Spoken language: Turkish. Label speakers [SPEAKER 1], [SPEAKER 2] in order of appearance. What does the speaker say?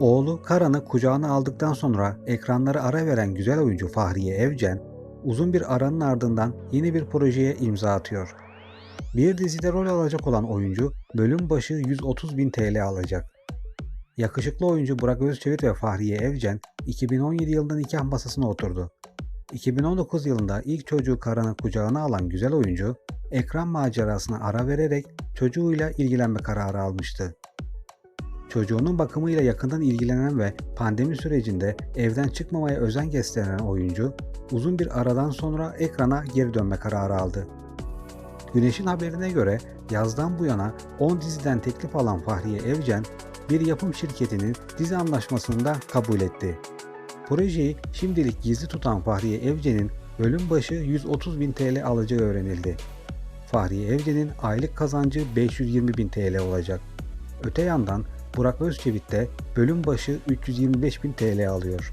[SPEAKER 1] Oğlu Karan'ı kucağına aldıktan sonra ekranlara ara veren güzel oyuncu Fahriye Evcen, uzun bir aranın ardından yeni bir projeye imza atıyor. Bir dizide rol alacak olan oyuncu bölüm başı 130 bin TL alacak. Yakışıklı oyuncu Burak Özçivit ve Fahriye Evcen 2017 yılında nikah masasına oturdu. 2019 yılında ilk çocuğu Karan'ı kucağına alan güzel oyuncu, ekran macerasına ara vererek çocuğuyla ilgilenme kararı almıştı. Çocuğunun bakımıyla yakından ilgilenen ve pandemi sürecinde evden çıkmamaya özen gösteren oyuncu, uzun bir aradan sonra ekrana geri dönme kararı aldı. Güneş'in haberine göre yazdan bu yana 10 diziden teklif alan Fahriye Evcen, bir yapım şirketinin dizi anlaşmasını da kabul etti. Projeyi şimdilik gizli tutan Fahriye Evcen'in bölüm başı 130 bin TL alacağı öğrenildi. Fahriye Evcen'in aylık kazancı 520 bin TL olacak. Öte yandan Burak Özçivit de bölüm başı 325 bin TL alıyor.